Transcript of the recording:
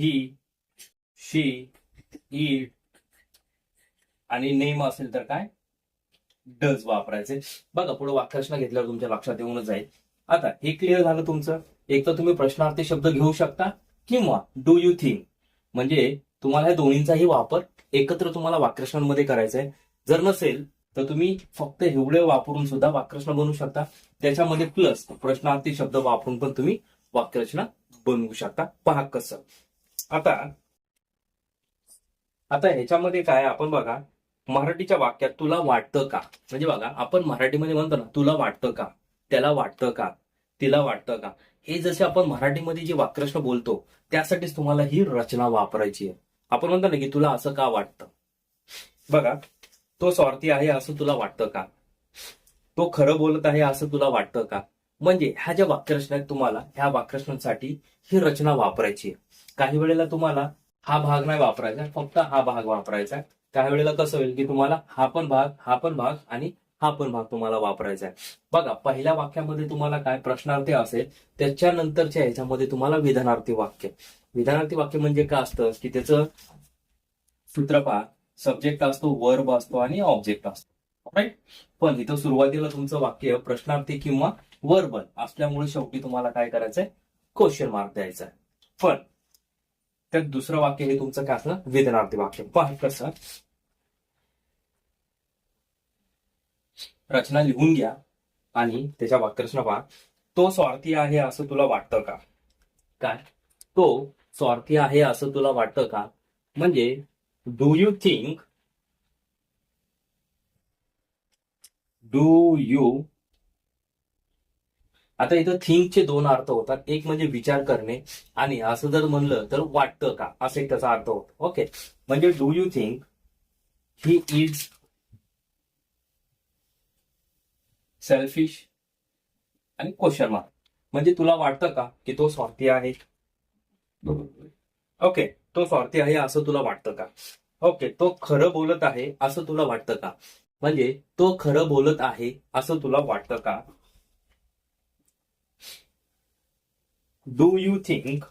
ही शी it आणि name असेल तर काय? डज वापरायचे. बघा पुढे वाक्यरचना घेतल्यावर तुमच्या लक्षात येऊनच जाईल. आता हे क्लिअर झालं तुमचं? एक तर तुम्ही प्रश्नार्थी शब्द घेऊ शकता किंवा डू यू थिंक म्हणजे तुम्हाला या दोन्हींचाही वापर एकत्र तुम्हाला वाक्यरचनांमध्ये करायचा आहे जर नसेल तर तुम्ही फक्त एवढे वापरून सुद्धा वाक्यरचना बनवू शकता. त्याच्यामध्ये प्लस प्रश्नार्थी शब्द वापरून पण तुम्ही वाक्यरचना बनवू शकता. पहा कसं. आता आता ह्याच्यामध्ये काय आपण बघा मराठीच्या वाक्यात तुला वाटतं का? म्हणजे बघा आपण मराठीमध्ये म्हणतो ना तुला वाटतं का? त्याला वाटतं का? तिला वाटतं का? हे जसे आपण मराठीमध्ये जे वाक्यरचना बोलतो त्यासाठीच तुम्हाला ही रचना वापरायची आहे. आपण म्हणतो ना की तुला असं का वाटतं? बघा तो स्वार्थी आहे असं तुला वाटतं का? तो खरं बोलत आहे असं तुला वाटतं का? म्हणजे ह्या ज्या वाक्यरचना आहेत तुम्हाला ह्या वाक्यरचनांसाठी ही रचना वापरायची आहे. काही वेळेला तुम्हाला हा भाग नाही वापरायचा फक्त हा भाग वापरायचा आहे. काही वेळेला कसं होईल की तुम्हाला हा पण भाग हा पण भाग आणि हा पण भाग तुम्हाला वापरायचा आहे. बघा पहिल्या वाक्यामध्ये तुम्हाला काय प्रश्नार्थी असेल त्याच्यानंतरच्या ह्याच्यामध्ये तुम्हाला विधानार्थी वाक्य. विधानार्थी वाक्य म्हणजे काय असतं? की त्याचं सूत्र पहा सब्जेक्ट असतो वर्ब असतो आणि ऑब्जेक्ट असतो. राईट पण इथं सुरुवातीला तुमचं वाक्य प्रश्नार्थी किंवा वर्बल असल्यामुळे शेवटी तुम्हाला काय करायचंय? क्वेश्चन मार्क द्यायचा आहे पण त्यात दुसरं वाक्य हे तुमचं काय असं वेदनार्थी वाक्य. पहा कसं. रचना लिहून घ्या आणि त्याच्या वाक्यरचना पहा. तो स्वार्थी आहे असं तुला वाटतं का? काय? तो स्वार्थी आहे असं तुला वाटतं का? म्हणजे do you think do you. आता इथं थिंकचे दोन अर्थ होतात. एक म्हणजे विचार करणे आणि असं जर म्हणलं तर वाटतं का? असे त्याचा अर्थ होतो. ओके. म्हणजे do you think he is selfish आणि क्वेश्चन मार्क. म्हणजे तुला वाटतं का की तो स्वार्थी आहे? ओके. तो स्वार्थी आहे असं तुला वाटतं का? ओके. तो खरं बोलत आहे असं तुला वाटतं का? म्हणजे तो खरं बोलत आहे असं तुला वाटतं का? Do you think